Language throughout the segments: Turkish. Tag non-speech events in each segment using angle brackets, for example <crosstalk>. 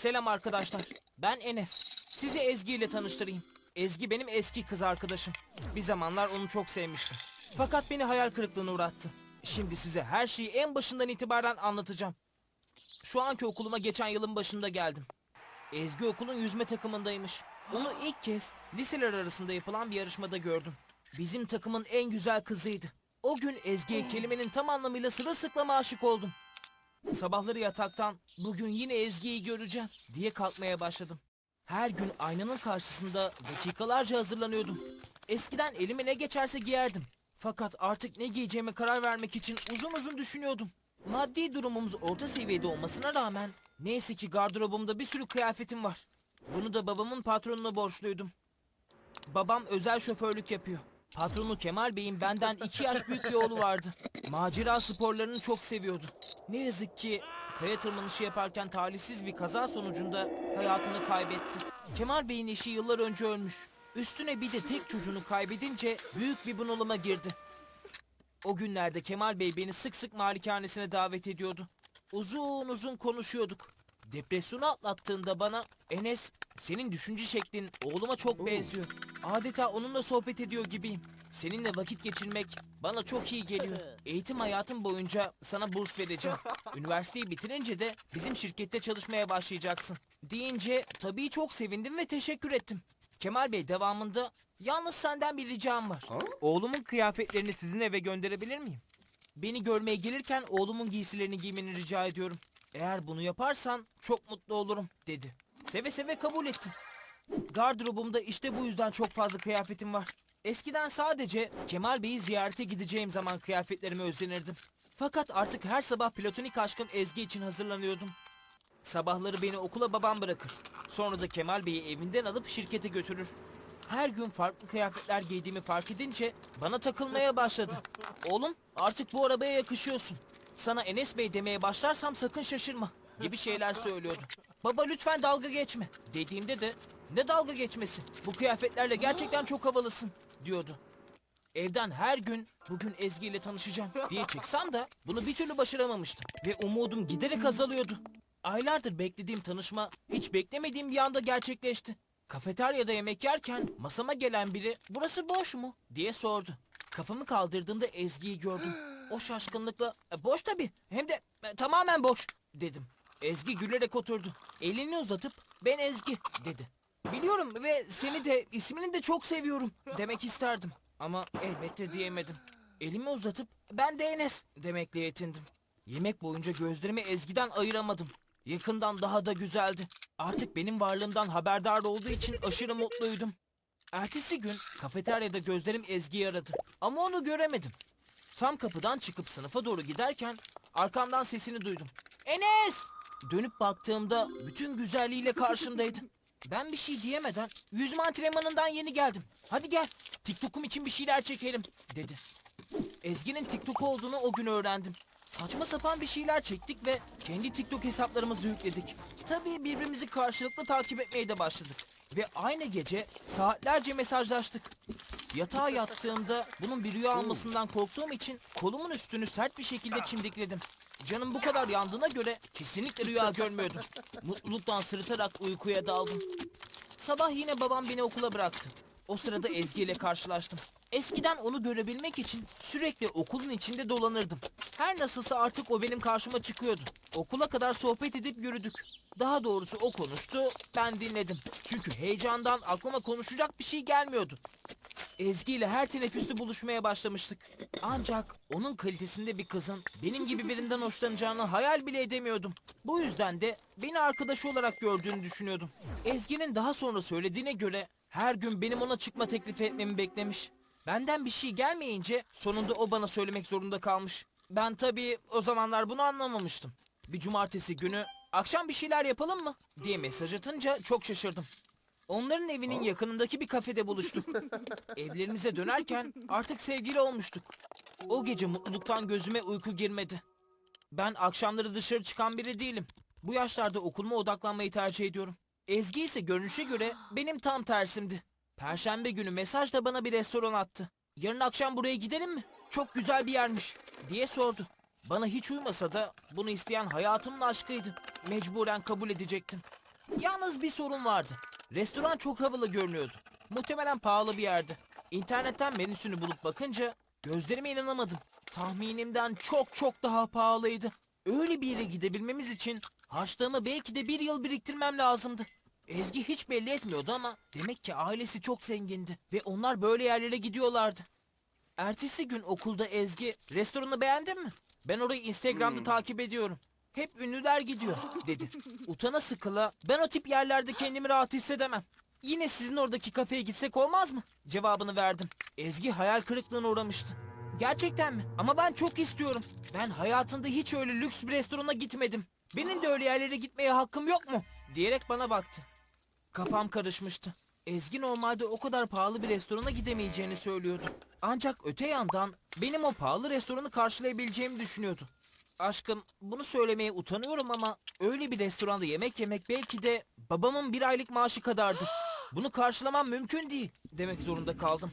Selam arkadaşlar. Ben Enes. Sizi Ezgi ile tanıştırayım. Ezgi benim eski kız arkadaşım. Bir zamanlar onu çok sevmiştim. Fakat beni hayal kırıklığına uğrattı. Şimdi size her şeyi en başından itibaren anlatacağım. Şu anki okuluma geçen yılın başında geldim. Ezgi okulun yüzme takımındaymış. Onu ilk kez liseler arasında yapılan bir yarışmada gördüm. Bizim takımın en güzel kızıydı. O gün Ezgi'ye kelimenin tam anlamıyla sırılsıklama aşık oldum. Sabahları yataktan bugün yine Ezgi'yi göreceğim diye kalkmaya başladım. Her gün aynanın karşısında dakikalarca hazırlanıyordum. Eskiden elime ne geçerse giyerdim. Fakat artık ne giyeceğime karar vermek için uzun uzun düşünüyordum. Maddi durumumuz orta seviyede olmasına rağmen neyse ki gardırobumda bir sürü kıyafetim var. Bunu da babamın patronuna borçluydum. Babam özel şoförlük yapıyor. Patronu Kemal Bey'in benden iki yaş büyük bir oğlu vardı. Macera sporlarını çok seviyordu. Ne yazık ki kaya tırmanışı yaparken talihsiz bir kaza sonucunda hayatını kaybetti. Kemal Bey'in eşi yıllar önce ölmüş. Üstüne bir de tek çocuğunu kaybedince büyük bir bunalıma girdi. O günlerde Kemal Bey beni sık sık malikanesine davet ediyordu. Uzun uzun konuşuyorduk. Depresyonu atlattığında bana Enes senin düşünce şeklin oğluma çok benziyor. Adeta onunla sohbet ediyor gibiyim. Seninle vakit geçirmek bana çok iyi geliyor. <laughs> Eğitim hayatım boyunca sana burs vereceğim. Üniversiteyi bitirince de bizim şirkette çalışmaya başlayacaksın. Deyince tabii çok sevindim ve teşekkür ettim. Kemal Bey devamında yalnız senden bir ricam var. Oğlumun kıyafetlerini sizin eve gönderebilir miyim? Beni görmeye gelirken oğlumun giysilerini giymeni rica ediyorum. Eğer bunu yaparsan çok mutlu olurum dedi. Seve seve kabul ettim. Gardırobumda işte bu yüzden çok fazla kıyafetim var. Eskiden sadece Kemal Bey'i ziyarete gideceğim zaman kıyafetlerime özenirdim. Fakat artık her sabah platonik aşkım Ezgi için hazırlanıyordum. Sabahları beni okula babam bırakır. Sonra da Kemal Bey'i evinden alıp şirkete götürür. Her gün farklı kıyafetler giydiğimi fark edince bana takılmaya başladı. Oğlum artık bu arabaya yakışıyorsun. Sana Enes Bey demeye başlarsam sakın şaşırma gibi şeyler söylüyordu. Baba lütfen dalga geçme dediğimde de ne dalga geçmesi bu kıyafetlerle gerçekten çok havalısın diyordu. Evden her gün bugün Ezgi ile tanışacağım diye çıksam da bunu bir türlü başaramamıştım. Ve umudum giderek azalıyordu. Aylardır beklediğim tanışma hiç beklemediğim bir anda gerçekleşti. Kafeteryada yemek yerken masama gelen biri burası boş mu diye sordu. Kafamı kaldırdığımda Ezgi'yi gördüm. O şaşkınlıkla "E, boş tabii hem de e, tamamen boş dedim. Ezgi gülerek oturdu. Elini uzatıp ben Ezgi dedi. Biliyorum ve seni de ismini de çok seviyorum demek isterdim. Ama elbette diyemedim. Elimi uzatıp ben de Enes demekle yetindim. Yemek boyunca gözlerimi Ezgi'den ayıramadım. Yakından daha da güzeldi. Artık benim varlığımdan haberdar olduğu için aşırı mutluydum. Ertesi gün kafeteryada gözlerim Ezgi'yi aradı. Ama onu göremedim. Tam kapıdan çıkıp sınıfa doğru giderken arkamdan sesini duydum. Enes! Dönüp baktığımda bütün güzelliğiyle karşımdaydı. Ben bir şey diyemeden yüzme antrenmanından yeni geldim. Hadi gel TikTok'um için bir şeyler çekelim dedi. Ezgi'nin TikTok olduğunu o gün öğrendim. Saçma sapan bir şeyler çektik ve kendi TikTok hesaplarımızı yükledik. Tabii birbirimizi karşılıklı takip etmeye de başladık. Ve aynı gece saatlerce mesajlaştık. Yatağa yattığımda bunun bir rüya almasından korktuğum için kolumun üstünü sert bir şekilde çimdikledim. Canım bu kadar yandığına göre kesinlikle rüya görmüyordum. Mutluluktan sırıtarak uykuya daldım. Sabah yine babam beni okula bıraktı. O sırada Ezgi ile karşılaştım. Eskiden onu görebilmek için sürekli okulun içinde dolanırdım. Her nasılsa artık o benim karşıma çıkıyordu. Okula kadar sohbet edip yürüdük. Daha doğrusu o konuştu, ben dinledim. Çünkü heyecandan aklıma konuşacak bir şey gelmiyordu. Ezgi ile her teneffüste buluşmaya başlamıştık. Ancak onun kalitesinde bir kızın benim gibi birinden hoşlanacağını hayal bile edemiyordum. Bu yüzden de beni arkadaşı olarak gördüğünü düşünüyordum. Ezgi'nin daha sonra söylediğine göre her gün benim ona çıkma teklif etmemi beklemiş. Benden bir şey gelmeyince sonunda o bana söylemek zorunda kalmış. Ben tabii o zamanlar bunu anlamamıştım. Bir cumartesi günü akşam bir şeyler yapalım mı diye mesaj atınca çok şaşırdım. Onların evinin yakınındaki bir kafede buluştuk. <laughs> Evlerimize dönerken artık sevgili olmuştuk. O gece mutluluktan gözüme uyku girmedi. Ben akşamları dışarı çıkan biri değilim. Bu yaşlarda okuluma odaklanmayı tercih ediyorum. Ezgi ise görünüşe göre benim tam tersimdi. Perşembe günü mesajla bana bir restoran attı. Yarın akşam buraya gidelim mi? Çok güzel bir yermiş diye sordu. Bana hiç uymasa da bunu isteyen hayatımın aşkıydı. Mecburen kabul edecektim. Yalnız bir sorun vardı. Restoran çok havalı görünüyordu. Muhtemelen pahalı bir yerdi. İnternetten menüsünü bulup bakınca gözlerime inanamadım. Tahminimden çok çok daha pahalıydı. Öyle bir yere gidebilmemiz için harçlığımı belki de bir yıl biriktirmem lazımdı. Ezgi hiç belli etmiyordu ama demek ki ailesi çok zengindi ve onlar böyle yerlere gidiyorlardı. Ertesi gün okulda Ezgi restoranı beğendin mi? Ben orayı Instagram'da takip ediyorum. Hep ünlüler gidiyor dedi. Utana sıkıla ben o tip yerlerde kendimi rahat hissedemem. Yine sizin oradaki kafeye gitsek olmaz mı? Cevabını verdim. Ezgi hayal kırıklığına uğramıştı. Gerçekten mi? Ama ben çok istiyorum. Ben hayatımda hiç öyle lüks bir restorana gitmedim. Benim de öyle yerlere gitmeye hakkım yok mu? Diyerek bana baktı. Kafam karışmıştı. Ezgi normalde o kadar pahalı bir restorana gidemeyeceğini söylüyordu. Ancak öte yandan benim o pahalı restoranı karşılayabileceğimi düşünüyordu. Aşkım bunu söylemeye utanıyorum ama öyle bir restoranda yemek yemek belki de babamın bir aylık maaşı kadardır. <gasps> Bunu karşılamam mümkün değil demek zorunda kaldım.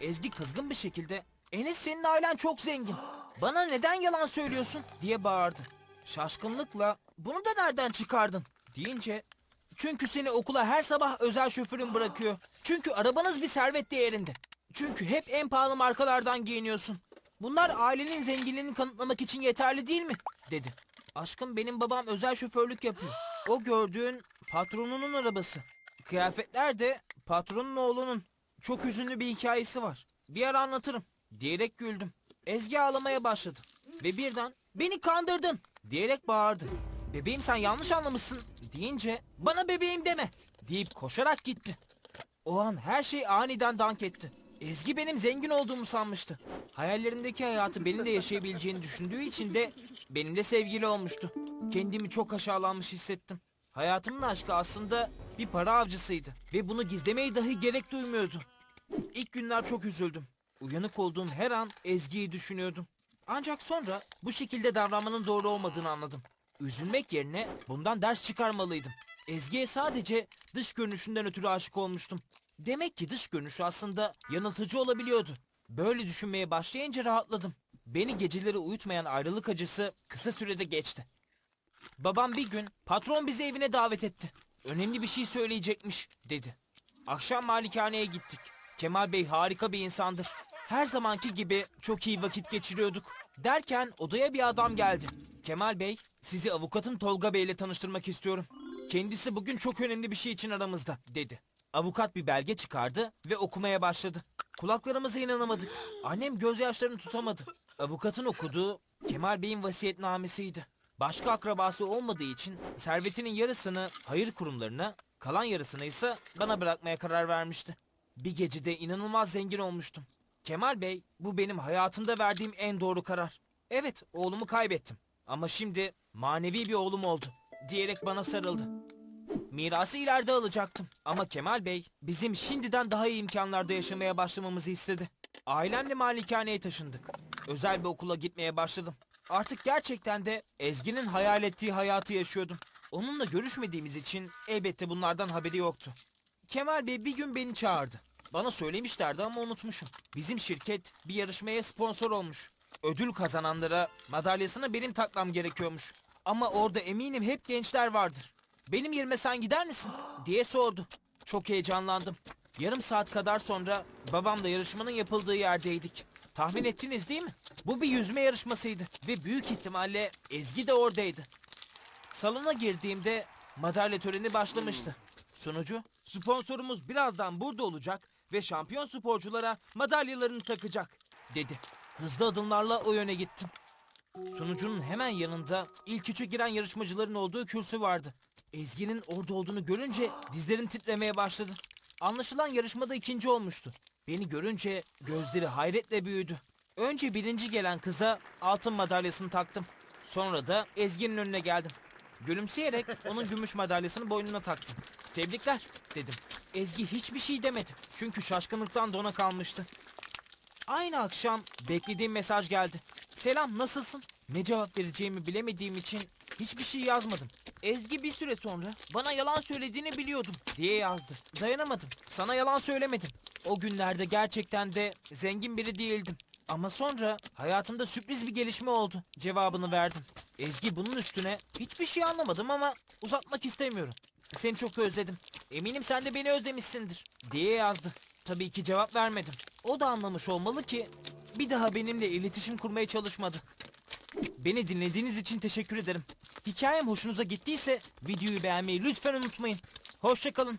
Ezgi kızgın bir şekilde Enes senin ailen çok zengin. <gasps> Bana neden yalan söylüyorsun diye bağırdı. Şaşkınlıkla bunu da nereden çıkardın deyince çünkü seni okula her sabah özel şoförün bırakıyor. Çünkü arabanız bir servet değerinde. Çünkü hep en pahalı markalardan giyiniyorsun. Bunlar ailenin zenginliğini kanıtlamak için yeterli değil mi? dedi. Aşkım benim babam özel şoförlük yapıyor. O gördüğün patronunun arabası. Kıyafetler de patronun oğlunun. Çok üzünlü bir hikayesi var. Bir ara anlatırım. Diyerek güldüm. Ezgi ağlamaya başladı. Ve birden beni kandırdın diyerek bağırdı. Bebeğim sen yanlış anlamışsın deyince bana bebeğim deme deyip koşarak gitti. O an her şey aniden dank etti. Ezgi benim zengin olduğumu sanmıştı. Hayallerindeki hayatı benimle yaşayabileceğini düşündüğü için de benimle sevgili olmuştu. Kendimi çok aşağılanmış hissettim. Hayatımın aşkı aslında bir para avcısıydı ve bunu gizlemeye dahi gerek duymuyordu. İlk günler çok üzüldüm. Uyanık olduğum her an Ezgi'yi düşünüyordum. Ancak sonra bu şekilde davranmanın doğru olmadığını anladım. Üzülmek yerine bundan ders çıkarmalıydım. Ezgi'ye sadece dış görünüşünden ötürü aşık olmuştum. Demek ki dış görünüş aslında yanıltıcı olabiliyordu. Böyle düşünmeye başlayınca rahatladım. Beni geceleri uyutmayan ayrılık acısı kısa sürede geçti. Babam bir gün patron bizi evine davet etti. Önemli bir şey söyleyecekmiş dedi. Akşam malikaneye gittik. Kemal Bey harika bir insandır. Her zamanki gibi çok iyi vakit geçiriyorduk. Derken odaya bir adam geldi. Kemal Bey, sizi avukatım Tolga Bey ile tanıştırmak istiyorum. Kendisi bugün çok önemli bir şey için aramızda, dedi. Avukat bir belge çıkardı ve okumaya başladı. Kulaklarımıza inanamadık. Annem gözyaşlarını tutamadı. Avukatın okuduğu Kemal Bey'in vasiyetnamesiydi. Başka akrabası olmadığı için servetinin yarısını hayır kurumlarına, kalan yarısını ise bana bırakmaya karar vermişti. Bir gecede inanılmaz zengin olmuştum. Kemal Bey, bu benim hayatımda verdiğim en doğru karar. Evet, oğlumu kaybettim. Ama şimdi manevi bir oğlum oldu. Diyerek bana sarıldı. Mirası ileride alacaktım. Ama Kemal Bey bizim şimdiden daha iyi imkanlarda yaşamaya başlamamızı istedi. Ailemle malikaneye taşındık. Özel bir okula gitmeye başladım. Artık gerçekten de Ezgi'nin hayal ettiği hayatı yaşıyordum. Onunla görüşmediğimiz için elbette bunlardan haberi yoktu. Kemal Bey bir gün beni çağırdı. Bana söylemişlerdi ama unutmuşum. Bizim şirket bir yarışmaya sponsor olmuş. Ödül kazananlara madalyasını benim takmam gerekiyormuş. Ama orada eminim hep gençler vardır. Benim yerime sen gider misin? <gasps> diye sordu. Çok heyecanlandım. Yarım saat kadar sonra babamla yarışmanın yapıldığı yerdeydik. Tahmin ettiniz değil mi? Bu bir yüzme yarışmasıydı ve büyük ihtimalle Ezgi de oradaydı. Salona girdiğimde madalya töreni başlamıştı. Sunucu, sponsorumuz birazdan burada olacak ve şampiyon sporculara madalyalarını takacak, dedi. Hızlı adımlarla o yöne gittim. Sunucunun hemen yanında ilk üçe giren yarışmacıların olduğu kürsü vardı. Ezgi'nin orada olduğunu görünce dizlerim titremeye başladı. Anlaşılan yarışmada ikinci olmuştu. Beni görünce gözleri hayretle büyüdü. Önce birinci gelen kıza altın madalyasını taktım. Sonra da Ezgi'nin önüne geldim. Gülümseyerek onun gümüş madalyasını boynuna taktım. Tebrikler dedim. Ezgi hiçbir şey demedi. Çünkü şaşkınlıktan dona kalmıştı. Aynı akşam beklediğim mesaj geldi. Selam nasılsın? Ne cevap vereceğimi bilemediğim için hiçbir şey yazmadım. Ezgi bir süre sonra bana yalan söylediğini biliyordum diye yazdı. Dayanamadım. Sana yalan söylemedim. O günlerde gerçekten de zengin biri değildim. Ama sonra hayatımda sürpriz bir gelişme oldu. Cevabını verdim. Ezgi bunun üstüne hiçbir şey anlamadım ama uzatmak istemiyorum. Seni çok özledim. Eminim sen de beni özlemişsindir. Diye yazdı. Tabii ki cevap vermedim. O da anlamış olmalı ki bir daha benimle iletişim kurmaya çalışmadı. Beni dinlediğiniz için teşekkür ederim. Hikayem hoşunuza gittiyse videoyu beğenmeyi lütfen unutmayın. Hoşçakalın.